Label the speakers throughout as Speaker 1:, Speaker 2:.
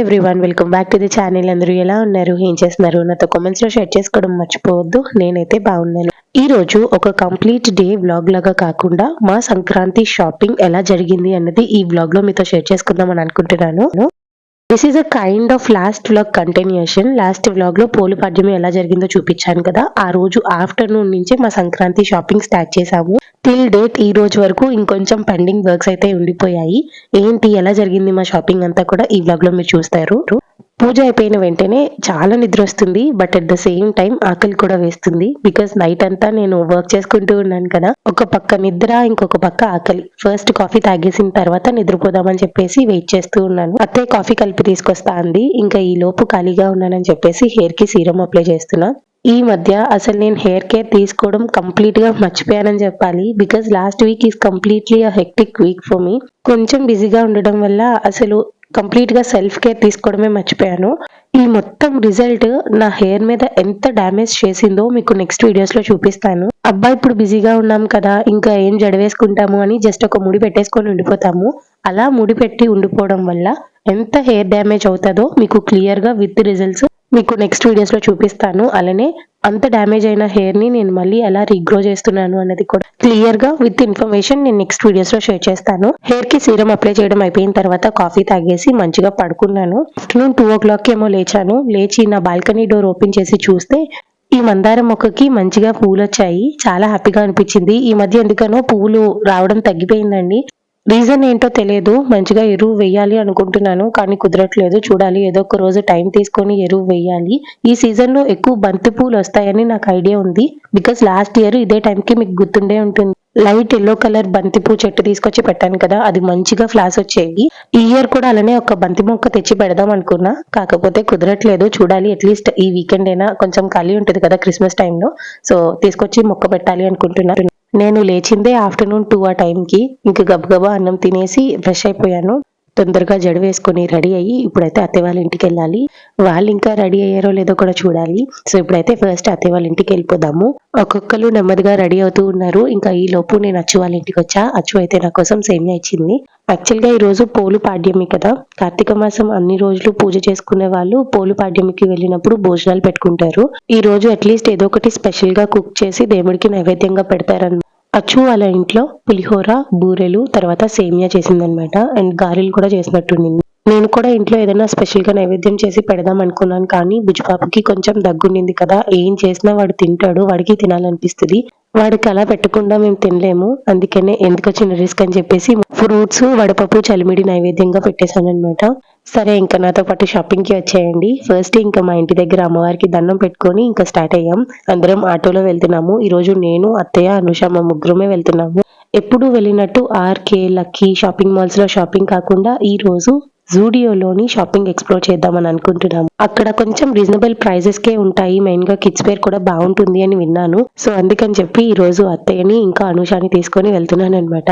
Speaker 1: Everyone welcome back to the channel అందరూ ఎలా ఉన్నారు? ఏం చేస్తున్నారు? నాతో కామెంట్స్లో షేర్ చేసుకోవడం మర్చిపోవద్దు. నేనైతే బాగున్నాను. ఈ రోజు ఒక కంప్లీట్ డే వ్లాగ్ లాగా కాకుండా మా సంక్రాంతి షాపింగ్ ఎలా జరిగింది అన్నది ఈ వ్లాగ్లో మీతో షేర్ చేసుకుందాం అని అనుకుంటున్నాను. This is a kind of last vlog continuation last వ్లాగ్లో పోలు పాడ్యమి ఎలా జరిగిందో చూపించాను కదా. ఆ రోజు ఆఫ్టర్నూన్ నుంచే మా సంక్రాంతి షాపింగ్ స్టార్ట్ చేసాము టిల్ డేట్ ఈ రోజు వరకు ఇంకొంచెం పెండింగ్ వర్క్స్ అయితే ఉండిపోయాయి. ఏంటి ఎలా జరిగింది మా షాపింగ్ అంతా కూడా ఈ వ్లాగ్లో మీరు చూస్తారు. పూజ అయిపోయిన వెంటనే చాలా నిద్ర వస్తుంది but at the same time ఆకలి కూడా వేస్తుంది. బికాస్ నైట్ అంతా నేను వర్క్ చేసుకుంటూ ఉన్నాను కదా ఒక పక్క నిద్ర ఇంకొక పక్క ఆకలి. ఫస్ట్ కాఫీ తాగేసిన తర్వాత నిద్రపోదామని చెప్పేసి వెయిట్ చేస్తూ ఉన్నాను. అత్తయ్య కాఫీ కలిపి తీసుకొస్తా అంది. ఇంకా ఈ లోపు ఖాళీగా ఉన్నానని చెప్పేసి హెయిర్కి సీరం అప్లై చేస్తున్నా. ఈ మధ్య అసలు నేను హెయిర్ కేర్ తీసుకోవడం కంప్లీట్గా మర్చిపోయానని చెప్పాలి. Because last week is completely a hectic week for me కొంచెం బిజీగా ఉండడం వల్ల అసలు కంప్లీట్గా సెల్ఫ్ కేర్ తీసుకోవడమే మర్చిపోయాను. ఈ మొత్తం రిజల్ట్ నా హెయిర్ మీద ఎంత డ్యామేజ్ చేసిందో మీకు నెక్స్ట్ వీడియోస్లో చూపిస్తాను. అబ్బాయి ఇప్పుడు బిజీగా ఉన్నాం కదా ఇంకా ఏం జడవేసుకుంటాము అని జస్ట్ ఒక ముడి పెట్టేసుకొని ఉండిపోతాము. అలా ముడి పెట్టి ఉండిపోవడం వల్ల ఎంత హెయిర్ డ్యామేజ్ అవుతుందో మీకు క్లియర్గా విత్ రిజల్ట్స్ మీకు నెక్స్ట్ వీడియోస్లో చూపిస్తాను. అలానే అంత డ్యామేజ్ అయిన హెయిర్ని నేను మళ్ళీ ఎలా రీగ్రో చేస్తున్నాను అనేది కూడా క్లియర్గా విత్ ఇన్ఫర్మేషన్ నేను నెక్స్ట్ వీడియోస్లో షేర్ చేస్తాను. హెయిర్కి సీరం అప్లై చేయడం అయిపోయిన తర్వాత కాఫీ తాగేసి మంచిగా పడుకున్నాను. ఆఫ్టర్నూన్ టూ ఓ క్లాక్ ఏమో లేచాను. లేచి నా బాల్కనీ డోర్ ఓపెన్ చేసి చూస్తే ఈ మందారం మొక్కకి మంచిగా పూలు వచ్చాయి చాలా హ్యాపీగా అనిపించింది. ఈ మధ్య ఎందుకనో పువ్వులు రావడం తగ్గిపోయిందండి. రీజన్ ఏంటో తెలియదు మంచిగా ఎరువు వేయాలి అనుకుంటున్నాను కానీ కుదరట్లేదు. చూడాలి ఏదో ఒక రోజు టైం తీసుకొని ఎరువు వేయాలి. ఈ సీజన్లో ఎక్కువ బంతి పూలు వస్తాయని నాకు ఐడియా ఉంది. బికాస్ లాస్ట్ ఇయర్ ఇదే టైంకి మీకు గుర్తుండే ఉంటుంది. లైట్ ఎల్లో కలర్ బంతిపూ చెట్టు తీసుకొచ్చి పెట్టాను కదా అది మంచిగా ఫ్లాస్ వచ్చేవి. ఈ ఇయర్ కూడా అలానే ఒక బంతి మొక్క తెచ్చి పెడదాం అనుకున్నా. కాకపోతే కుదరట్లేదు చూడాలి అట్లీస్ట్ ఈ వీకెండ్ అయినా కొంచెం ఖాళీ ఉంటుంది కదా క్రిస్మస్ టైంలో సో తీసుకొచ్చి మొక్క పెట్టాలి అనుకుంటున్నాను నేను లేచిందే ఆఫ్టర్నూన్ టూ ఆ టైంకి ఇంక గబగబా అన్నం తినేసి ఫ్రెష్ అయిపోయాను. తొందరగా జడ వేసుకొని రెడీ అయ్యి ఇప్పుడైతే అత్తే వాళ్ళ ఇంటికి వెళ్ళాలి. వాళ్ళు ఇంకా రెడీ అయ్యారో లేదో కూడా చూడాలి. సో ఇప్పుడైతే ఫస్ట్ అత్తే వాళ్ళ ఇంటికి వెళ్ళిపోదాము. ఒక్కొక్కరు నెమ్మదిగా రెడీ అవుతూ ఉన్నారు. ఇంకా ఈ లోపు నేను అచ్చు వాళ్ళ ఇంటికి వచ్చా. అచ్చు అయితే నా కోసం సేమియా ఇచ్చింది. యాక్చువల్గా ఈ రోజు పోలు పాడ్యమి కదా. కార్తీక మాసం అన్ని రోజులు పూజ చేసుకునే వాళ్ళు పోలు పాడ్యమికి వెళ్ళినప్పుడు భోజనాలు పెట్టుకుంటారు. ఈ రోజు అట్లీస్ట్ ఏదో ఒకటి స్పెషల్గా కుక్ చేసి దేవుడికి నైవేద్యంగా పెడతారన్నమాట అచ్చు వాళ్ళ ఇంట్లో పులిహోర బూరెలు తర్వాత సేమియా చేసిందనమాట అండ్ గారెలు కూడా చేసినట్టుండింది. నేను కూడా ఇంట్లో ఏదైనా స్పెషల్గా నైవేద్యం చేసి పెడదాం అనుకున్నాను కానీ బుజ్జిపాపకి కొంచెం దగ్గుండింది కదా. ఏం చేసినా వాడు తింటాడు వాడికి తినాలనిపిస్తుంది. వాడికి అలా పెట్టకుండా మేము తినలేము. అందుకనే ఎందుకు వచ్చిన రిస్క్ అని చెప్పేసి ఫ్రూట్స్ వడపప్పు చలిమిడి నైవేద్యంగా పెట్టేశాను అనమాట సరే ఇంకా నాతో పాటు షాపింగ్కి వచ్చేయండి. ఫస్ట్ ఇంకా మా ఇంటి దగ్గర అమ్మవారికి దండం పెట్టుకొని ఇంకా స్టార్ట్ అయ్యాం. అందరం ఆటోలో వెళ్తున్నాము. ఈ రోజు నేను అత్తయ్య అనుష మా ముగ్గురమే వెళ్తున్నాము. ఎప్పుడు వెళ్ళినట్టు ఆర్కే లక్కీ షాపింగ్ మాల్స్లో షాపింగ్ కాకుండా ఈ రోజు జూడియోలోని షాపింగ్ ఎక్స్ప్లోర్ చేద్దామని అనుకుంటున్నాము. అక్కడ కొంచెం రీజనబుల్ ప్రైజెస్ కే ఉంటాయి. మెయిన్గా కిడ్స్ వేర్ కూడా బాగుంటుంది అని విన్నాను. సో అందుకని చెప్పి ఈ రోజు అత్తయ్యని ఇంకా అనుషాని తీసుకొని వెళ్తున్నాను అనమాట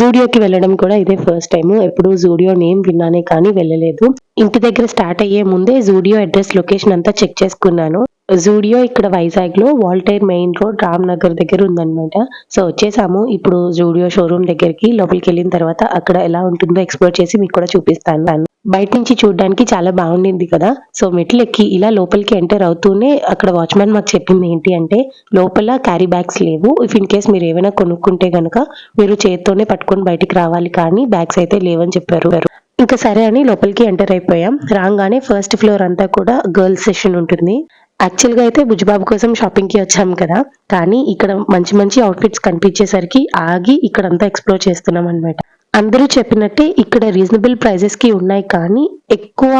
Speaker 1: జూడియోకి వెళ్ళడం కూడా ఇదే ఫస్ట్ టైం ఎప్పుడు జూడియో నేమ్ విన్నానే కానీ వెళ్ళలేదు. ఇంటి దగ్గర స్టార్ట్ అయ్యే ముందే జూడియో అడ్రస్ లొకేషన్ అంతా చెక్ చేసుకున్నాను. జూడియో ఇక్కడ వైజాగ్లో వాల్టైర్ మెయిన్ రోడ్ రామ్ నగర్ దగ్గర ఉందన్నమాట. సో వచ్చేసాము. ఇప్పుడు జూడియో షోరూమ్ దగ్గరికి లోపలికి వెళ్ళిన తర్వాత అక్కడ ఎలా ఉంటుందో ఎక్స్ప్లోర్ చేసి మీకు కూడా చూపిస్తాను. బయట నుంచి చూడడానికి చాలా బాగుండింది కదా. సో మెట్లు ఎక్కి ఇలా లోపలికి ఎంటర్ అవుతూనే అక్కడ వాచ్మెన్ మాకు చెప్పింది ఏంటి అంటే లోపల క్యారీ బ్యాగ్స్ లేవు. ఇఫ్ ఇన్ కేస్ మీరు ఏమైనా కొనుక్కుంటే కనుక మీరు చేత్తోనే పట్టుకొని బయటికి రావాలి కానీ బ్యాగ్స్ అయితే లేవని చెప్పారు. ఇంకా సరే అని లోపలికి ఎంటర్ అయిపోయాం. రాగానే ఫస్ట్ ఫ్లోర్ అంతా కూడా గర్ల్స్ సెషన్ ఉంటుంది. యాక్చువల్గా అయితే బుజ్జిబాబు కోసం షాపింగ్కి వచ్చాం కదా. కానీ ఇక్కడ మంచి మంచి అవుట్ఫిట్స్ కనిపించేసరికి ఆగి ఇక్కడంతా ఎక్స్ప్లోర్ చేస్తున్నాం అనమాట అందరూ చెప్పినట్టే ఇక్కడ రీజనబుల్ ప్రైజెస్కి ఉన్నాయి కానీ ఎక్కువ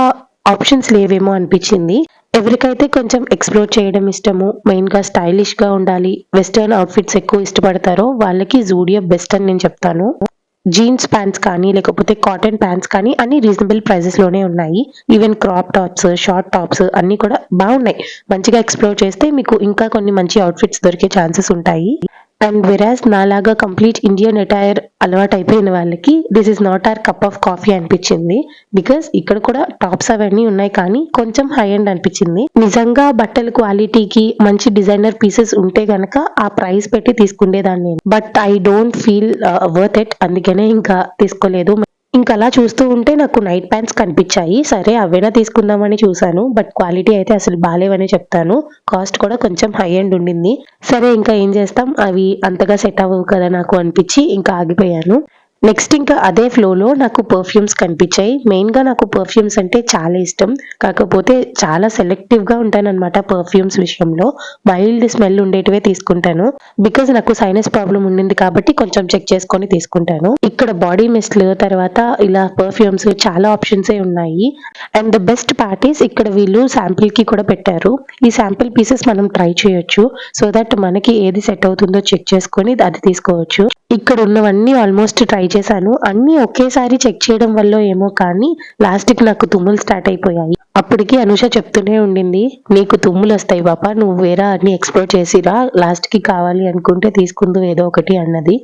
Speaker 1: ఆప్షన్స్ లేవేమో అనిపించింది. ఎవరికైతే కొంచెం ఎక్స్ప్లోర్ చేయడం ఇష్టమో మెయిన్గా స్టైలిష్గా ఉండాలి వెస్టర్న్ అవుట్ఫిట్స్ ఎక్కువ ఇష్టపడతారో వాళ్ళకి జూడియో బెస్ట్ అని నేను చెప్తాను. జీన్స్ ప్యాంట్స్ కానీ లేకపోతే కాటన్ ప్యాంట్స్ కానీ అన్ని రీజనబుల్ ప్రైజెస్లోనే ఉన్నాయి. Even crop tops short tops అన్ని కూడా బాగున్నాయి. మంచిగా ఎక్స్ప్లోర్ చేస్తే మీకు ఇంకా కొన్ని మంచి అవుట్ఫిట్స్ దొరికే ఛాన్సెస్ ఉంటాయి. అండ్ వెరాజ్ నాలాగా కంప్లీట్ ఇండియన్ అటైర్ అలవాటు అయిపోయిన వాళ్ళకి this is not our cup of coffee అనిపించింది. బికాస్ ఇక్కడ కూడా టాప్స్ అవన్నీ ఉన్నాయి కానీ కొంచెం హై అండ్ అనిపించింది. నిజంగా బట్టల క్వాలిటీకి మంచి డిజైనర్ పీసెస్ ఉంటే గనక ఆ ప్రైస్ పెట్టి తీసుకునేదాన్ని but I don't feel worth it అందుకనే ఇంకా తీసుకోలేదు. ఇంకా అలా చూస్తూ ఉంటే నాకు నైట్ ప్యాంట్స్ కనిపించాయి. సరే అవైనా తీసుకుందామని చూసాను బట్ క్వాలిటీ అయితే అసలు బాగాలేవని చెప్తాను. కాస్ట్ కూడా కొంచెం హై అండ్ ఉండింది. సరే ఇంకా ఏం చేస్తాం? అవి అంతగా సెట్ అవ్వవు కదా నాకు అనిపించి ఇంకా ఆగిపోయాను. నెక్స్ట్ ఇంకా అదే ఫ్లోలో నాకు పర్ఫ్యూమ్స్ కనిపించాయి. మెయిన్గా నాకు పర్ఫ్యూమ్స్ అంటే చాలా ఇష్టం. కాకపోతే చాలా సెలెక్టివ్గా ఉంటానన్నమాట పర్ఫ్యూమ్స్ విషయంలో. మైల్డ్ స్మెల్ ఉండేటివే తీసుకుంటాను. బికాజ్ నాకు సైనస్ ప్రాబ్లం ఉండింది కాబట్టి కొంచెం చెక్ చేసుకొని తీసుకుంటాను. ఇక్కడ బాడీ మిస్ట్లు తర్వాత ఇలా పర్ఫ్యూమ్స్ చాలా ఆప్షన్సే ఉన్నాయి. అండ్ ద బెస్ట్ పార్టీస్ ఇక్కడ వీళ్ళు శాంపిల్కి కూడా పెట్టారు. ఈ శాంపిల్ పీసెస్ మనం ట్రై చేయొచ్చు. సో దట్ మనకి ఏది సెట్ అవుతుందో చెక్ చేసుకొని అది తీసుకోవచ్చు. ఇక్కడ ఉన్నవన్నీ ఆల్మోస్ట్ ట్రై చేశాను. అన్నీ ఒకేసారి చెక్ చేయడం వల్ల ఏమో కానీ లాస్ట్కి నాకు తుమ్ములు స్టార్ట్ అయిపోయాయి. అప్పటికి అనుష చెప్తూనే ఉండింది నీకు తుమ్ములు వస్తాయి పాప నువ్వు వేరే అన్ని ఎక్స్ప్లోర్ చేసిరా లాస్ట్కి కావాలి అనుకుంటే తీసుకుందు ఏదో ఒకటి అన్నది.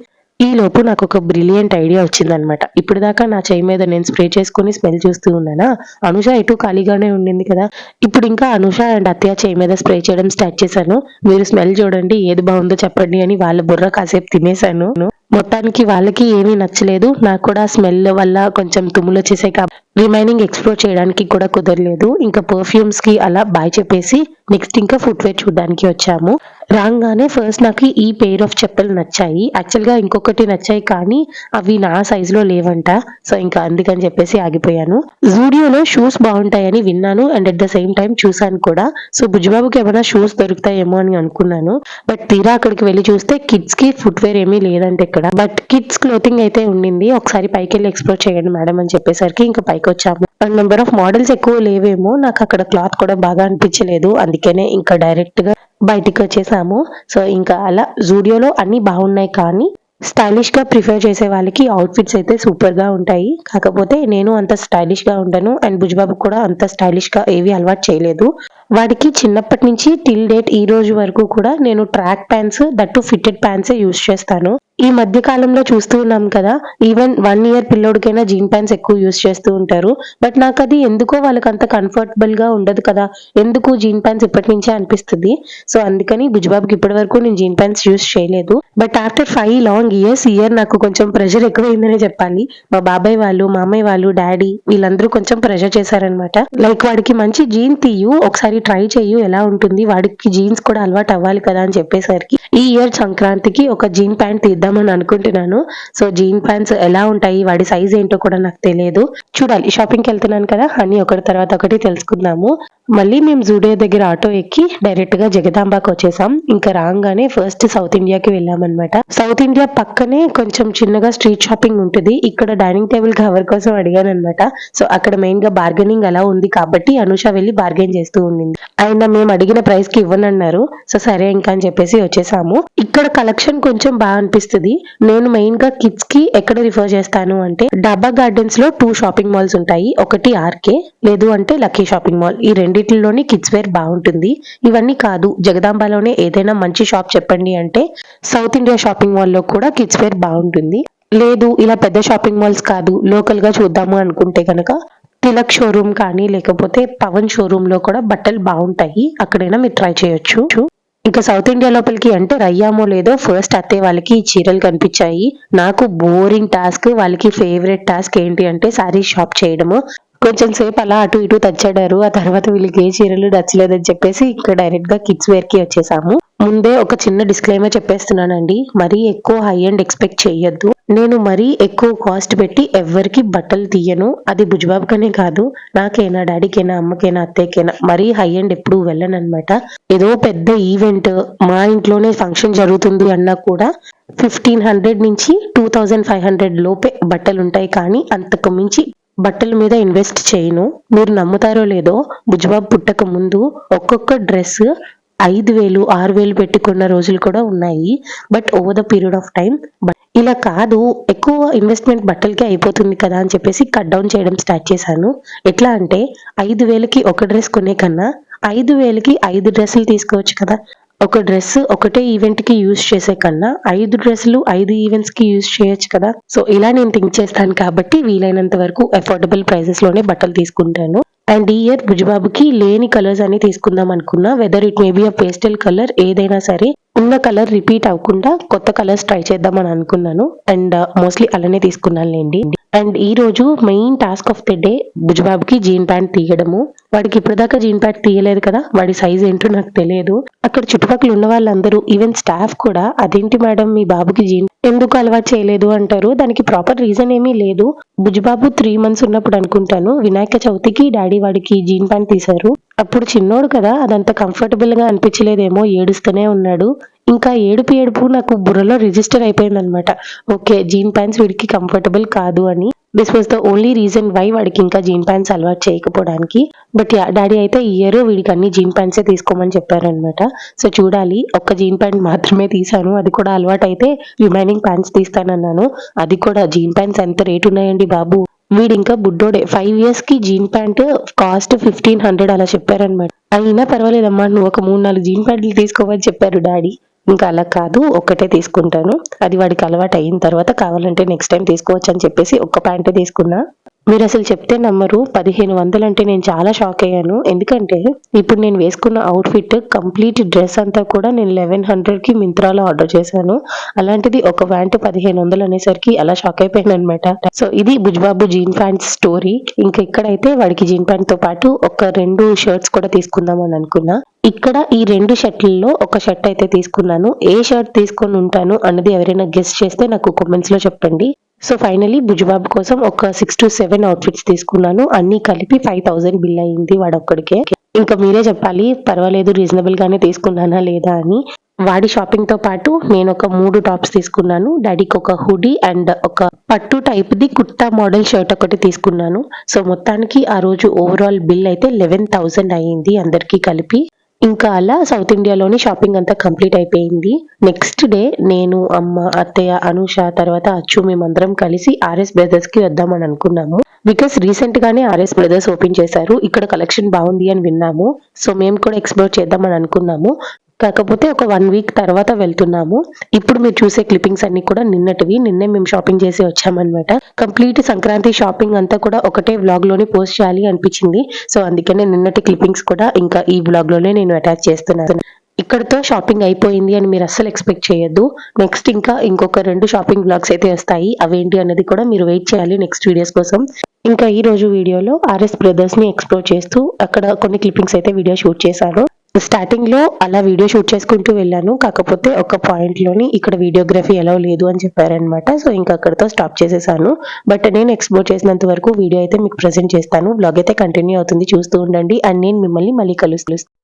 Speaker 1: ఈ లోపు నాకు ఒక బ్రిలియంట్ ఐడియా వచ్చిందనమాట ఇప్పుడు దాకా నా చేయి మీద నేను స్ప్రే చేసుకుని స్మెల్ చూస్తూ ఉన్నానా? అనుష ఎటు ఖాళీగానే ఉండింది కదా. ఇప్పుడు ఇంకా అనుష అండ్ అత్య చేయి మీద స్ప్రే చేయడం స్టార్ట్ చేశాను. మీరు స్మెల్ చూడండి ఏది బాగుందో చెప్పండి అని వాళ్ళ బుర్ర కాసేపు తినేశాను. మొత్తానికి వాళ్ళకి ఏమీ నచ్చలేదు. నాకు కూడా స్మెల్ వల్ల కొంచెం తుమ్ములు వచ్చేసాయి కాబట్టి రిమైనింగ్ ఎక్స్ప్లోర్ చేయడానికి కూడా కుదరలేదు. ఇంకా పర్ఫ్యూమ్స్కి అలా బాయ్ చెప్పేసి నెక్స్ట్ ఇంకా ఫుట్వేర్ చూడడానికి వచ్చాము. రాగానే ఫస్ట్ నాకు ఈ పెయిర్ ఆఫ్ చెప్పులు నచ్చాయి. యాక్చువల్గా ఇంకొకటి నచ్చాయి కానీ అవి నా సైజ్లో లేవంట. సో ఇంకా అందుకని చెప్పేసి ఆగిపోయాను. జూడియోలో షూస్ బాగుంటాయని విన్నాను and at the same time చూసాను కూడా. సో బుజ్జిబాబుకి ఏమైనా షూస్ దొరుకుతాయేమో అని అనుకున్నాను. బట్ తీరా అక్కడికి వెళ్ళి చూస్తే కిడ్స్కి ఫుట్వేర్ ఏమీ లేదంటే ఇక్కడ బట్ కిడ్స్ క్లోతింగ్ అయితే ఉండింది. ఒకసారి పైకి వెళ్ళి ఎక్స్ప్లోర్ చేయండి మేడం అని చెప్పేసరికి ఇంకా పైకి వచ్చాము అండ్ నెంబర్ ఆఫ్ మోడల్స్ ఎక్కువ లేవేమో. నాకు అక్కడ క్లాత్ కూడా బాగా అనిపించలేదు. అందుకనే ఇంకా డైరెక్ట్గా బయటికి వచ్చేసాము. సో ఇంకా అలా జూడియోలో అన్ని బాగున్నాయి కానీ స్టైలిష్గా ప్రిఫర్ చేసే వాళ్ళకి అవుట్ఫిట్స్ అయితే సూపర్గా ఉంటాయి. కాకపోతే నేను అంత స్టైలిష్గా ఉండను అండ్ బుజ్బాబు కూడా అంత స్టైలిష్గా ఏవి అలవాటు చేయలేదు. వాడికి చిన్నప్పటి నుంచి టిల్ డేట్ ఈ రోజు వరకు కూడా నేను ట్రాక్ ప్యాంట్స్ దట్టు ఫిట్టెడ్ ప్యాంట్సే యూస్ చేస్తాను. ఈ మధ్య కాలంలో చూస్తూ ఉన్నాం కదా ఈవెన్ వన్ ఇయర్ పిల్లోడికైనా జీన్ ప్యాంట్స్ ఎక్కువ యూస్ చేస్తూ ఉంటారు. బట్ నాకు అది ఎందుకో వాళ్ళకి అంత కంఫర్టబుల్గా ఉండదు కదా. ఎందుకు జీన్ ప్యాంట్స్ ఇప్పటి నుంచే అనిపిస్తుంది. సో అందుకని బుజ్బాబుకి ఇప్పటి వరకు నేను జీన్ ప్యాంట్స్ యూస్ చేయలేదు. But after five long years year నాకు కొంచెం ప్రెషర్ ఎక్కువైందనే చెప్పాలి. మా బాబాయ్ వాళ్ళు మా అమ్మాయి వాళ్ళు డాడీ వీళ్ళందరూ కొంచెం ప్రెషర్ చేశారనమాట లైక్ వాడికి మంచి జీన్ తీయు ఒకసారి ట్రై చేయు ఎలా ఉంటుంది వాడికి జీన్స్ కూడా అలవాటు అవ్వాలి కదా అని చెప్పేసరికి ఈ ఇయర్ సంక్రాంతికి ఒక జీన్ ప్యాంట్ తీద్దాం తీద్దామని అనుకుంటున్నాను. సో జీన్ ప్యాంట్స్ ఎలా ఉంటాయి? వాడి సైజ్ ఏంటో కూడా నాకు తెలియదు. చూడాలి. షాపింగ్కి వెళ్తున్నాను కదా. అన్ని ఒకటి తర్వాత ఒకటి తెలుసుకుందాము. మళ్ళీ మేము జూడియో దగ్గర ఆటో ఎక్కి డైరెక్ట్గా జగదాంబాకి వచ్చేసాం. ఇంకా రాగానే ఫస్ట్ సౌత్ ఇండియాకి వెళ్ళామన్నమాట. సౌత్ ఇండియా పక్కనే కొంచెం చిన్నగా స్ట్రీట్ షాపింగ్ ఉంటుంది. ఇక్కడ డైనింగ్ టేబుల్ కవర్ కోసం అడిగాను అనమాట సో అక్కడ మెయిన్గా బార్గెనింగ్ అలా ఉంది కాబట్టి అనుష వెళ్ళి బార్గెన్ చేస్తూ ఉండింది. ఆయన మేము అడిగిన ప్రైస్కి ఇవ్వనన్నారు. సో సరే ఇంకా అని చెప్పేసి వచ్చేసాము. ఇక్కడ కలెక్షన్ కొంచెం బాగా అనిపిస్తుంది. నేను మెయిన్గా కిడ్స్కి ఎక్కడ రిఫర్ చేస్తాను అంటే డాబా గార్డెన్స్లో టూ షాపింగ్ మాల్స్ ఉంటాయి. ఒకటి ఆర్కే లేదు అంటే లక్కీ షాపింగ్ మాల్. ఈ రెండు రెండిట్లోని కిడ్స్ వేర్ బాగుంటుంది. ఇవన్నీ కాదు జగదాంబలోనే ఏదైనా మంచి షాప్ చెప్పండి అంటే సౌత్ ఇండియా షాపింగ్ మాల్లో కూడా కిడ్స్ వేర్ బాగుంటుంది. లేదు ఇలా పెద్ద షాపింగ్ మాల్స్ కాదు లోకల్గా చూద్దాము అనుకుంటే కనుక తిలక్ షోరూమ్ కానీ లేకపోతే పవన్ షోరూమ్లో కూడా బట్టలు బాగుంటాయి. అక్కడైనా మీరు ట్రై చేయొచ్చు. ఇంకా సౌత్ ఇండియా లోపలికి అంటే రయ్యామో లేదో ఫస్ట్ అత్తయ్య వాళ్ళకి ఈ చీరలు కనిపించాయి. నాకు బోరింగ్ టాస్క్ వాళ్ళకి ఫేవరెట్ టాస్క్ ఏంటి అంటే సారీ షాప్ చేయడము. కొంచెం సేపు అలా అటు ఇటు తచ్చాడారు. ఆ తర్వాత వీళ్ళకి ఏ చీరలు నచ్చలేదని చెప్పేసి ఇక్కడ డైరెక్ట్గా కిడ్స్ వేర్కి వచ్చేసాము. ముందే ఒక చిన్న డిస్క్లైమర్ చెప్పేస్తున్నానండి. మరీ ఎక్కువ హై అండ్ ఎక్స్పెక్ట్ చేయొద్దు. నేను మరీ ఎక్కువ కాస్ట్ పెట్టి ఎవ్వరికి బట్టలు తీయను. అది భుజబాబుకనే కాదు. నాకైనా డాడీకైనా అమ్మకైనా అత్తయ్యకైనా మరీ హై అండ్ ఎప్పుడు వెళ్ళను అనమాట ఏదో పెద్ద ఈవెంట్ మా ఇంట్లోనే ఫంక్షన్ జరుగుతుంది అన్నా కూడా ఫిఫ్టీన్ హండ్రెడ్ నుంచి టూ థౌజండ్ ఫైవ్ హండ్రెడ్ లోపే బట్టలు ఉంటాయి కానీ అంతకు మించి బట్టల మీద ఇన్వెస్ట్ చేయను. మీరు నమ్ముతారో లేదో బుజ్బాబు పుట్టక ముందు ఒక్కొక్క డ్రెస్ ఐదు వేలు ఆరు వేలు పెట్టుకున్న రోజులు కూడా ఉన్నాయి. But over the period of time ఇలా కాదు ఎక్కువ ఇన్వెస్ట్మెంట్ బట్టలకే అయిపోతుంది కదా అని చెప్పేసి కట్ డౌన్ చేయడం స్టార్ట్ చేశాను. ఎట్లా అంటే ఐదు వేలకి ఒక డ్రెస్ కొనే కన్నా ఐదు వేలకి ఐదు డ్రెస్సులు తీసుకోవచ్చు కదా. ఒక డ్రెస్ ఒకటే ఈవెంట్కి యూజ్ చేసే కన్నా ఐదు డ్రెస్సులు ఐదు ఈవెంట్స్కి యూజ్ చేయొచ్చు కదా? సో ఇలా నేను థింక్ చేస్తాను కాబట్టి వీలైనంత వరకు అఫోర్డబుల్ ప్రైసెస్లోనే బట్టలు తీసుకుంటాను. అండ్ ఈ ఇయర్ భుజబాబుకి లేని కలర్స్ అని తీసుకుందాం అనుకున్నా. Whether it may be a pastel colour ఏదైనా సరే ఉన్న కలర్ రిపీట్ అవ్వకుండా కొత్త కలర్స్ ట్రై చేద్దామని అనుకున్నాను. అండ్ uh, మోస్ట్లీ అలానే తీసుకున్నాను లేండి అండ్ ఈ రోజు main task of the day బుజ్బాబుకి jean pant తీయడము. వాడికి ఇప్పటిదాకా జీన్ ప్యాంట్ తీయలేదు కదా వాడి సైజ్ ఏంటో నాకు తెలియదు. అక్కడ చుట్టుపక్కల ఉన్న వాళ్ళందరూ ఈవెన్ స్టాఫ్ కూడా అదేంటి మేడం మీ బాబుకి జీన్ ఎందుకు అలవాటు చేయలేదు? అంటారు. దానికి ప్రాపర్ రీజన్ ఏమీ లేదు. బుజ్బాబు త్రీ మంత్స్ ఉన్నప్పుడు అనుకుంటాను. వినాయక చవితికి డాడీ వాడికి జీన్ ప్యాంట్ తీశారు. అప్పుడు చిన్నోడు కదా అదంత కంఫర్టబుల్గా అనిపించలేదేమో ఏడుస్తూనే ఉన్నాడు. ఇంకా ఏడుపు ఏడుపు నాకు బుర్రలో రిజిస్టర్ అయిపోయిందనమాట ఓకే జీన్ ప్యాంట్స్ వీడికి కంఫర్టబుల్ కాదు అని. This was the only reason why వాడికి ఇంకా జీన్ ప్యాంట్స్ అలవాటు చేయకపోవడానికి. బట్ డాడీ అయితే ఈ ఇయర్ వీడికి అన్ని జీన్ ప్యాంట్సే తీసుకోమని చెప్పారనమాట సో చూడాలి ఒక్క జీన్ ప్యాంట్ మాత్రమే తీసాను అది కూడా అలవాటు అయితే రిమైనింగ్ ప్యాంట్స్ తీస్తానన్నాను. అది కూడా జీన్ ప్యాంట్స్ ఎంత రేటు ఉన్నాయండి బాబు? వీడు ఇంకా బుడ్డోడే. ఫైవ్ ఇయర్స్కి jean pant cost fifteen hundred అలా చెప్పారనమాట అయినా పర్వాలేదమ్మా నువ్వు ఒక మూడు నాలుగు జీన్ ప్యాంట్లు తీసుకోమని చెప్పారు డాడీ. ఇంకా అలా కాదు ఒక్కటే తీసుకుంటాను. అది వాడికి అలవాటు అయిన తర్వాత కావాలంటే నెక్స్ట్ టైం తీసుకోవచ్చు అని చెప్పేసి ఒక్క ప్యాంటే తీసుకున్నా. మీరు అసలు చెప్తే నమ్మరు. పదిహేను వందలు అంటే నేను చాలా షాక్ అయ్యాను. ఎందుకంటే ఇప్పుడు నేను వేసుకున్న అవుట్ఫిట్ కంప్లీట్ డ్రెస్ అంతా కూడా నేను లెవెన్ హండ్రెడ్కి మింత్రాలో ఆర్డర్ చేశాను. అలాంటిది ఒక ప్యాంట్ పదిహేను వందలు అనేసరికి అలా షాక్ అయిపోయాను అనమాట సో ఇది బుజ్బాబు జీన్ ప్యాంట్ స్టోరీ ఇంకా ఇక్కడైతే వాడికి జీన్ ప్యాంట్తో పాటు ఒక రెండు షర్ట్స్ కూడా తీసుకుందాం అని అనుకున్నా. ఇక్కడ ఈ రెండు షర్ట్లలో ఒక షర్ట్ అయితే తీసుకున్నాను. ఏ షర్ట్ తీసుకొని ఉంటాను అన్నది ఎవరైనా గెస్ట్ చేస్తే నాకు కామెంట్స్లో చెప్పండి. సో ఫైనలీ బుజ్బాబు కోసం ఒక సిక్స్ టు సెవెన్ అవుట్ఫిట్స్ తీసుకున్నాను. అన్ని కలిపి ఫైవ్ థౌసండ్ బిల్ అయింది వాడొక్కడికే. ఇంకా మీరే చెప్పాలి పర్వాలేదు రీజనబుల్ గానే తీసుకున్నానా లేదా అని. వాడి షాపింగ్తో పాటు నేను ఒక మూడు టాప్స్ తీసుకున్నాను. డాడీకి ఒక హుడీ అండ్ ఒక పట్టు type the kurta model shirt ఒకటి తీసుకున్నాను. సో మొత్తానికి ఆ రోజు ఓవరాల్ బిల్ అయితే లెవెన్ థౌసండ్ అయ్యింది అందరికీ కలిపి. ఇంకా అలా సౌత్ ఇండియాలోని షాపింగ్ అంతా కంప్లీట్ అయిపోయింది. నెక్స్ట్ డే నేను అమ్మ అత్తయ్య అనుష తర్వాత అచ్చు మేమందరం కలిసి ఆర్ఎస్ బ్రదర్స్కి వద్దామని అనుకున్నాము. బికాస్ రీసెంట్ గానే ఆర్ఎస్ బ్రదర్స్ ఓపెన్ చేశారు. ఇక్కడ కలెక్షన్ బాగుంది అని విన్నాము. సో మేము కూడా ఎక్స్ప్లోర్ చేద్దామని అనుకున్నాము. కాకపోతే ఒక వన్ వీక్ తర్వాత వెళ్తున్నాము. ఇప్పుడు మీరు చూసే క్లిప్పింగ్స్ అన్ని కూడా నిన్నటివి. నిన్నే మేము షాపింగ్ చేసి వచ్చామన్నమాట. కంప్లీట్ సంక్రాంతి షాపింగ్ అంతా కూడా ఒకటే వ్లాగ్లోనే పోస్ట్ చేయాలి అనిపించింది. సో అందుకనే నిన్నటి క్లిప్పింగ్స్ కూడా ఇంకా ఈ వ్లాగ్లోనే నేను అటాచ్ చేస్తున్నాను. ఇక్కడతో షాపింగ్ అయిపోయింది అని మీరు అస్సలు ఎక్స్పెక్ట్ చేయొద్దు. నెక్స్ట్ ఇంకా ఇంకొక రెండు షాపింగ్ బ్లాగ్స్ అయితే వస్తాయి. అవేంటి అనేది కూడా మీరు వెయిట్ చేయాలి నెక్స్ట్ వీడియోస్ కోసం. ఇంకా ఈ రోజు వీడియోలో ఆర్ఎస్ బ్రదర్స్ని ఎక్స్ప్లోర్ చేస్తూ అక్కడ కొన్ని క్లిప్పింగ్స్ అయితే వీడియో షూట్ చేశాను. స్టార్టింగ్లో అలా వీడియో షూట్ చేసుకుంటూ వెళ్ళాను. కాకపోతే ఒక పాయింట్లోని ఇక్కడ వీడియోగ్రఫీ ఎలా లేదు అని చెప్పారనమాట సో ఇంకా అక్కడతో స్టాప్ చేసేసాను. బట్ నేను ఎక్స్ప్లోర్ చేసినంత వరకు వీడియో అయితే మీకు ప్రజెంట్ చేస్తాను. బ్లాగ్ అయితే కంటిన్యూ అవుతుంది. చూస్తూ ఉండండి. అండ్ నేను మిమ్మల్ని మళ్ళీ కలుస్తాను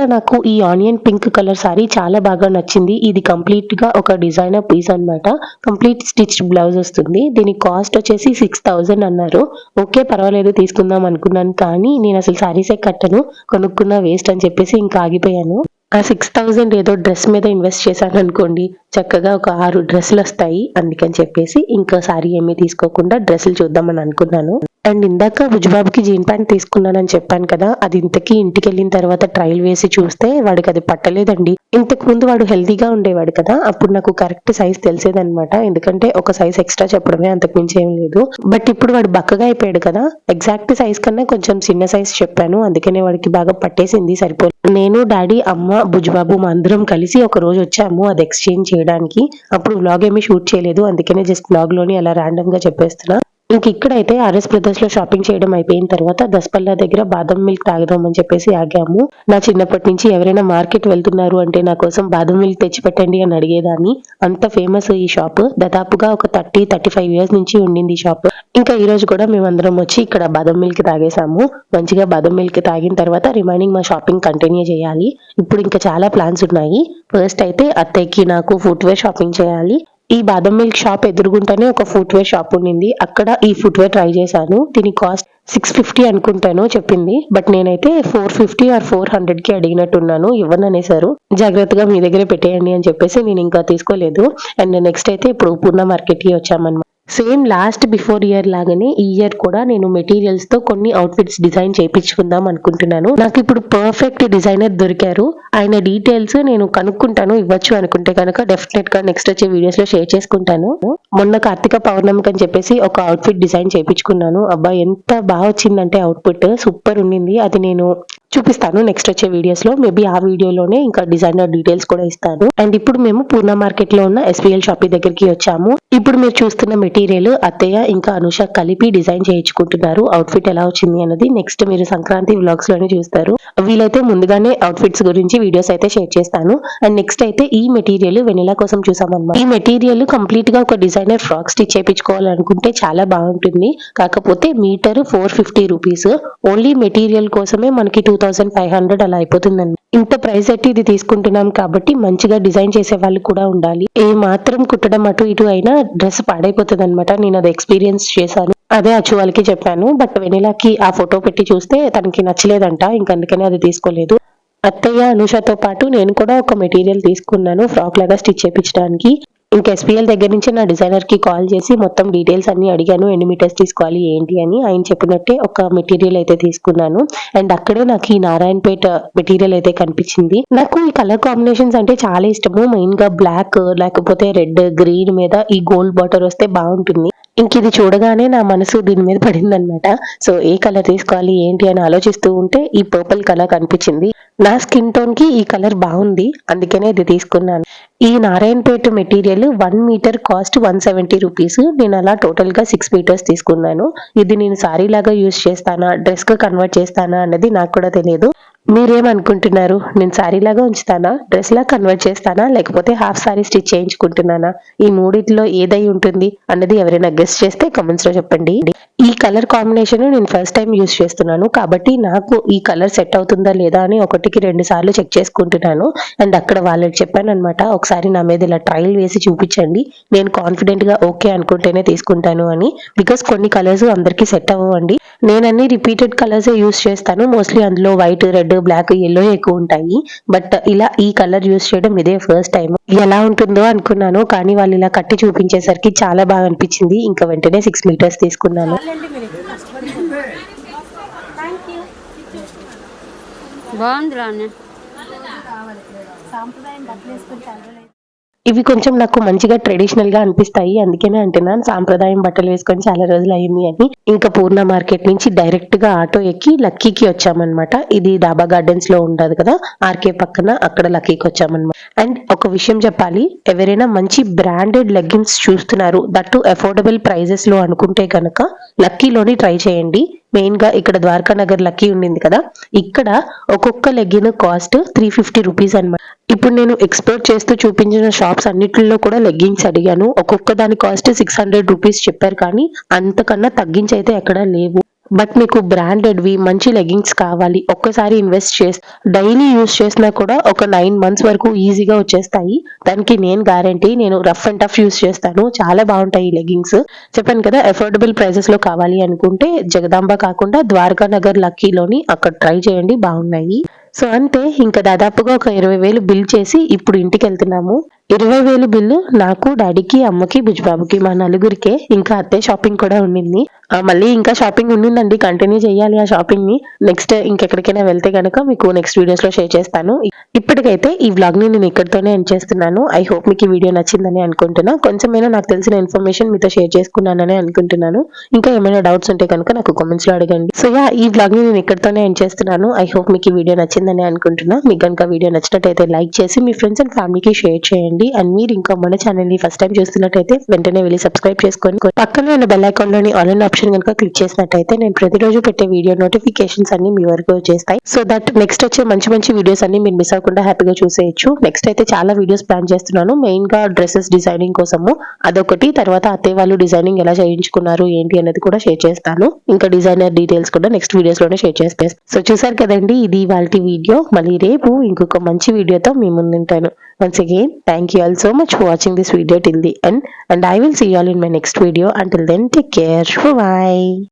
Speaker 1: ఇక్కడ నాకు ఈ ఆనియన్ పింక్ కలర్ సారీ చాలా బాగా నచ్చింది. ఇది కంప్లీట్గా ఒక డిజైనర్ పీస్ అన్నమాట. కంప్లీట్ స్టిచ్డ్ బ్లౌజ్ వస్తుంది. దీని కాస్ట్ వచ్చేసి సిక్స్ థౌజండ్ అన్నారు. ఓకే పర్వాలేదు తీసుకుందాం అనుకున్నాను కానీ నేను అసలు సారీసే కట్టను. కొనుక్కున్న వేస్ట్ అని చెప్పేసి ఇంకా ఆగిపోయాను. ఆ సిక్స్ థౌజండ్ ఏదో డ్రెస్ మీద ఇన్వెస్ట్ చేశాను అనుకోండి. చక్కగా ఒక ఆరు డ్రెస్సులు వస్తాయి అందుకని చెప్పేసి ఇంకా సారీ ఏమీ తీసుకోకుండా డ్రెస్సులు చూద్దామని అనుకున్నాను. అండ్ ఇందాక బుజ్జుబాబుకి జీన్ ప్యాంట్ తీసుకున్నానని చెప్పాను కదా అది ఇంతకీ ఇంటికి వెళ్ళిన తర్వాత ట్రయల్ వేసి చూస్తే వాడికి అది పట్టలేదండి. ఇంతకు ముందు వాడు హెల్తీగా ఉండేవాడు కదా అప్పుడు నాకు కరెక్ట్ సైజ్ తెలిసేదనమాట ఎందుకంటే ఒక సైజ్ ఎక్స్ట్రా చెప్పడమే అంతకుమించి ఏం లేదు. బట్ ఇప్పుడు వాడు బక్కగా అయిపోయాడు కదా ఎగ్జాక్ట్ సైజ్ కన్నా కొంచెం చిన్న సైజ్ చెప్పాను. అందుకనే వాడికి బాగా పట్టేసింది సరిపో నేను డాడీ అమ్మ బుజ్జుబాబు మా అందరం కలిసి ఒక రోజు వచ్చాము అది ఎక్స్చేంజ్ చేయడానికి. అప్పుడు వ్లాగ్ ఏమీ షూట్ చేయలేదు అందుకనే జస్ట్ వ్లాగ్లోని అలా ర్యాండమ్గా చెప్పేస్తున్నా. ఇంక ఇక్కడైతే ఆర్ఎస్ బ్రదర్స్లో షాపింగ్ చేయడం అయిపోయిన తర్వాత దసపల్లా దగ్గర బాదం మిల్క్ తాగుదాం అని చెప్పేసి ఆగాము. నా చిన్నప్పటి నుంచి ఎవరైనా మార్కెట్ వెళ్తున్నారు అంటే నా కోసం బాదం మిల్క్ తెచ్చి పెట్టండి అని అడిగేదాన్ని. అంత ఫేమస్ ఈ షాప్. దాదాపుగా ఒక థర్టీ థర్టీ ఫైవ్ ఇయర్స్ నుంచి ఉండింది ఈ షాప్. ఇంకా ఈ రోజు కూడా మేమందరం వచ్చి ఇక్కడ బాదం మిల్క్ తాగేసాము. మంచిగా బాదం మిల్క్ తాగిన తర్వాత రిమైనింగ్ మా షాపింగ్ కంటిన్యూ చేయాలి. ఇప్పుడు ఇంకా చాలా ప్లాన్స్ ఉన్నాయి. ఫస్ట్ అయితే అత్తయ్యకి నాకు ఫుట్వేర్ షాపింగ్ చేయాలి. ఈ బాదం మిల్క్ షాప్ ఎదురుగుంటనే ఒక ఫుట్వేర్ షాప్ ఉండింది అక్కడ ఈ ఫుట్వేర్ ట్రై చేశాను. దీని కాస్ట్ సిక్స్ ఫిఫ్టీ అనుకుంటాను చెప్పింది. బట్ నేనైతే ఫోర్ ఫిఫ్టీ ఆర్ ఫోర్ హండ్రెడ్కి అడిగినట్టున్నాను. ఇవ్వను అనేసారు జాగ్రత్తగా మీ దగ్గరే పెట్టేయండి అని చెప్పేసి నేను ఇంకా తీసుకోలేదు. అండ్ నెక్స్ట్ అయితే ఇప్పుడు పూర్ణ మార్కెట్కి వచ్చామన్నమాట సేమ్ లాస్ట్ బిఫోర్ ఇయర్ లాగానే ఈ ఇయర్ కూడా నేను మెటీరియల్స్తో కొన్ని అవుట్ఫిట్స్ డిజైన్ చేయించుకుందాం అనుకుంటున్నాను. నాకు ఇప్పుడు పర్ఫెక్ట్ డిజైనర్ దొరికారు. ఆయన డీటెయిల్స్ నేను కనుక్కుంటాను ఇవ్వచ్చు అనుకుంటే కనుక డెఫినెట్గా నెక్స్ట్ వచ్చే వీడియోస్లో షేర్ చేసుకుంటాను. మొన్న కార్తీక పౌర్ణమికి అని చెప్పేసి ఒక అవుట్ఫిట్ డిజైన్ చేయించుకున్నాను. అబ్బా ఎంత బాగా వచ్చిందంటే అవుట్ఫిట్ సూపర్ ఉండింది. అది నేను చూపిస్తాను నెక్స్ట్ వచ్చే వీడియోస్లో. మేబీ ఆ వీడియోలోనే ఇంకా డిజైనర్ డీటెయిల్స్ కూడా ఇస్తాను. అండ్ ఇప్పుడు మేము పూర్ణ మార్కెట్లో ఉన్న ఎస్పీఎల్ షాపింగ్ దగ్గరికి వచ్చాము. ఇప్పుడు మీరు చూస్తున్న మెటీరియల్ అత్తయ్య ఇంకా అనుష కలిపి డిజైన్ చేయించుకుంటున్నారు. అవుట్ఫిట్ ఎలా వచ్చింది అన్నది నెక్స్ట్ మీరు సంక్రాంతి వ్లాగ్స్లోనే చూస్తారు. వీలైతే ముందుగానే అవుట్ఫిట్స్ గురించి వీడియోస్ అయితే షేర్ చేస్తాను. అండ్ నెక్స్ట్ అయితే ఈ మెటీరియల్ వెనిలా కోసం చూసామన్నమాట. ఈ మెటీరియల్ కంప్లీట్గా ఒక డిజైనర్ ఫ్రాక్ స్టిచ్ చేయించుకోవాలనుకుంటే చాలా బాగుంటుంది. కాకపోతే metre four fifty rupees only material కోసమే మనకి టూ థౌసండ్ ఫైవ్ హండ్రెడ్ అలా అయిపోతుందండి. ఇంత ప్రైస్ అయితే ఇది తీసుకుంటున్నాం కాబట్టి మంచిగా డిజైన్ చేసే వాళ్ళు కూడా ఉండాలి. ఏ మాత్రం కుట్టడం అటు ఇటు అయినా డ్రెస్ పాడైపోతుంది అనమాట నేను అది ఎక్స్పీరియన్స్ చేశాను. అదే అచ్చు వాళ్ళకి చెప్పాను. బట్ వెనిలాకి ఆ ఫోటో పెట్టి చూస్తే తనకి నచ్చలేదంట. ఇంకందుకనే అది తీసుకోలేదు. అత్తయ్య అనుషతో పాటు నేను కూడా ఒక మెటీరియల్ తీసుకున్నాను. ఫ్రాక్ లాగా స్టిచ్ చేయించడానికి ఇంకా ఎస్పీఎల్ దగ్గర నుంచి నా డిజైనర్కి కాల్ చేసి మొత్తం డీటెయిల్స్ అన్ని అడిగాను. ఎన్ని మీటర్స్ తీసుకోవాలి ఏంటి అని ఆయన చెప్పినట్టే ఒక మెటీరియల్ అయితే తీసుకున్నాను. అండ్ అక్కడే నాకు ఈ నారాయణపేట మెటీరియల్ అయితే కనిపించింది. నాకు ఈ కలర్ కాంబినేషన్స్ అంటే చాలా ఇష్టము. మెయిన్గా బ్లాక్ లేకపోతే రెడ్ గ్రీన్ మీద ఈ గోల్డ్ బార్డర్ వస్తే బాగుంటుంది. ఇంక ఇది చూడగానే నా మనసు దీని మీద పడిందనమాట సో ఏ కలర్ తీసుకోవాలి ఏంటి అని ఆలోచిస్తూ ఉంటే ఈ పర్పుల్ కలర్ కనిపించింది. నా స్కిన్ టోన్కి ఈ కలర్ బాగుంది అందుకనే ఇది తీసుకున్నాను. ఈ Narayanpet material one metre cost one seventy rupees నేను అలా టోటల్గా సిక్స్ మీటర్స్ తీసుకున్నాను. ఇది నేను సారీ లాగా యూస్ చేస్తానా డ్రెస్గా కన్వర్ట్ చేస్తానా అన్నది నాకు కూడా తెలియదు. మీరేమనుకుంటున్నారు? నేను సారీ లాగా ఉంచుతానా డ్రెస్ లా కన్వర్ట్ చేస్తానా లేకపోతే హాఫ్ సారీ స్టిచ్ చేయించుకుంటున్నానా? ఈ మూడిట్లో ఏదై ఉంటుంది అన్నది ఎవరైనా గెస్ట్ చేస్తే కమెంట్స్లో చెప్పండి. ఈ కలర్ కాంబినేషన్ నేను ఫస్ట్ టైం యూస్ చేస్తున్నాను. కాబట్టి నాకు ఈ కలర్ సెట్ అవుతుందా లేదా అని ఒకటికి రెండు సార్లు చెక్ చేసుకుంటున్నాను. అండ్ అక్కడ వాళ్ళకి చెప్పాను అనమాట ఒకసారి నా మీద ఇలా ట్రయల్ వేసి చూపించండి. నేను కాన్ఫిడెంట్గా ఓకే అనుకుంటేనే తీసుకుంటాను అని. బికాస్ కొన్ని కలర్స్ అందరికీ సెట్ అవ్వండి నేను అన్ని రిపీటెడ్ కలర్స్ యూస్ చేస్తాను. మోస్ట్లీ అందులో వైట్ రెడ్ బ్లాక్ ఎల్లో ఎక్కువ ఉంటాయి. బట్ ఇలా ఈ కలర్ యూస్ చేయడం ఇదే ఫస్ట్ టైం ఎలా ఉంటుందో అనుకున్నాను. కానీ వాళ్ళు ఇలా కట్టి చూపించేసరికి చాలా బాగా అనిపించింది. ఇంకా వెంటనే సిక్స్ మీటర్స్ తీసుకున్నాను.
Speaker 2: బాగుంది. రానే
Speaker 3: సాంప్రదాయం బట్టలు వేసుకుని
Speaker 1: ఇవి కొంచెం నాకు మంచిగా ట్రెడిషనల్గా అనిపిస్తాయి. అందుకనే అంటున్నాను సాంప్రదాయం బట్టలు వేసుకొని చాలా రోజులు అయింది అని ఇంకా పూర్ణ మార్కెట్ నుంచి డైరెక్ట్గా ఆటో ఎక్కి లక్కీకి వచ్చామన్నమాట. ఇది డాబా గార్డెన్స్లో ఉండదు కదా ఆర్కే పక్కన అక్కడ లక్కీకి వచ్చామన్నమాట. అండ్ ఒక విషయం చెప్పాలి ఎవరైనా మంచి బ్రాండెడ్ లెగ్గిన్స్ చూస్తున్నారు దట్టు అఫోర్డబుల్ ప్రైజెస్లో అనుకుంటే కనుక లక్కీలోని ట్రై చేయండి. మెయిన్గా ఇక్కడ ద్వారకా నగర్ లక్కీ ఉండింది కదా ఇక్కడ ఒక్కొక్క legging cost three fifty rupees అనమాట ఇప్పుడు నేను ఎక్స్ప్లోర్ చేస్తూ చూపించిన షాప్స్ అన్నిటిలో కూడా లెగ్గింగ్స్ అడిగాను. ఒక్కొక్క దాని కాస్ట్ సిక్స్ హండ్రెడ్ రూపీస్ చెప్పారు కానీ అంతకన్నా తగ్గించి అయితే ఎక్కడా లేవు. బట్ మీకు బ్రాండెడ్వి మంచి లెగ్గింగ్స్ కావాలి ఒక్కసారి ఇన్వెస్ట్ చేసి డైలీ యూస్ చేసినా కూడా ఒక నైన్ మంత్స్ వరకు ఈజీగా వచ్చేస్తాయి. దానికి నేను గ్యారంటీ నేను రఫ్ అండ్ టఫ్ యూస్ చేస్తాను. చాలా బాగుంటాయి ఈ లెగ్గింగ్స్. చెప్పాను కదా అఫోర్డబుల్ ప్రైజెస్లో కావాలి అనుకుంటే జగదాంబ కాకుండా ద్వారకా నగర్ లక్కీలోని అక్కడ ట్రై చేయండి బాగున్నాయి. సో అంతే ఇంకా దాదాపుగా ఒక ఇరవై వేలు బిల్ చేసి ఇప్పుడు ఇంటికి వెళ్తున్నాము ఇరవై వేలు బిల్లు నాకు డాడీకి అమ్మకి బుజ్బాబుకి మా నలుగురికే ఇంకా అత్తే షాపింగ్ కూడా ఉండింది. మళ్ళీ ఇంకా షాపింగ్ ఉండిందండి. కంటిన్యూ చేయాలి ఆ షాపింగ్ని. నెక్స్ట్ ఇంకెక్కడికైనా వెళ్తే కనుక మీకు నెక్స్ట్ వీడియోస్లో షేర్ చేస్తాను. ఇప్పటికైతే ఈ వ్లాగ్ని నేను ఇక్కడితోనే ఎండ్ చేస్తున్నాను. ఐ హోప్ మీకు ఈ వీడియో నచ్చిందని అనుకుంటున్నా. కొంచెమైనా నాకు తెలిసిన ఇన్ఫర్మేషన్ మీతో షేర్ చేసుకున్నానని అనుకుంటున్నాను. ఇంకా ఏమైనా డౌట్స్ ఉంటే కనుక నాకు కామెంట్స్లో అడగండి. సో యా ఈ వ్లాగ్ని నేను ఇక్కడితోనే ఎండ్ చేస్తున్నాను. ఐ హోప్ మీకు ఈ వీడియో నచ్చిందని అనుకుంటున్నా. మీకు కనుక వీడియో నచ్చినట్టయితే లైక్ చేసి మీ ఫ్రెండ్స్ అండ్ ఫ్యామిలీకి షేర్ చేయండి. అండ్ మీరు ఇంకా మన ఛానల్ని ఫస్ట్ టైం చూస్తున్నట్టయితే వెంటనే వెళ్ళి సబ్స్క్రైబ్ చేసుకొని పక్కనే ఉన్న బెల్ ఐకాన్లోని ఆల్ ఆప్షన్ కనుక క్లిక్ చేసినట్టయితే నేను ప్రతిరోజు పెట్టే వీడియో నోటిఫికేషన్స్ అన్ని మీ వరకు వచ్చేస్తాయి. సో దట్ నెక్స్ట్ వచ్చే మంచి మంచి వీడియోస్ అన్ని మీరు మిస్ అవ్వకుండా హ్యాపీగా చూసేయచ్చు. నెక్స్ట్ అయితే చాలా వీడియోస్ ప్లాన్ చేస్తున్నాను. మెయిన్గా డ్రెస్సెస్ డిజైనింగ్ కోసము. అదొకటి. తర్వాత అత్తయ్య వాళ్ళు డిజైనింగ్ ఎలా చేయించుకున్నారు ఏంటి అనేది కూడా షేర్ చేస్తాను. ఇంకా డిజైనర్ డీటెయిల్స్ కూడా నెక్స్ట్ వీడియోస్లోనే షేర్ చేస్తాను. సో చూసారు కదండి ఇది వాళ్ళ వీడియో మళ్ళీ రేపు ఇంకొక మంచి వీడియోతో మీ ముందుంటాను. Once again, thank you all so much for watching this video till the end and I will see you all in my next video. Until then, take care. Bye-bye.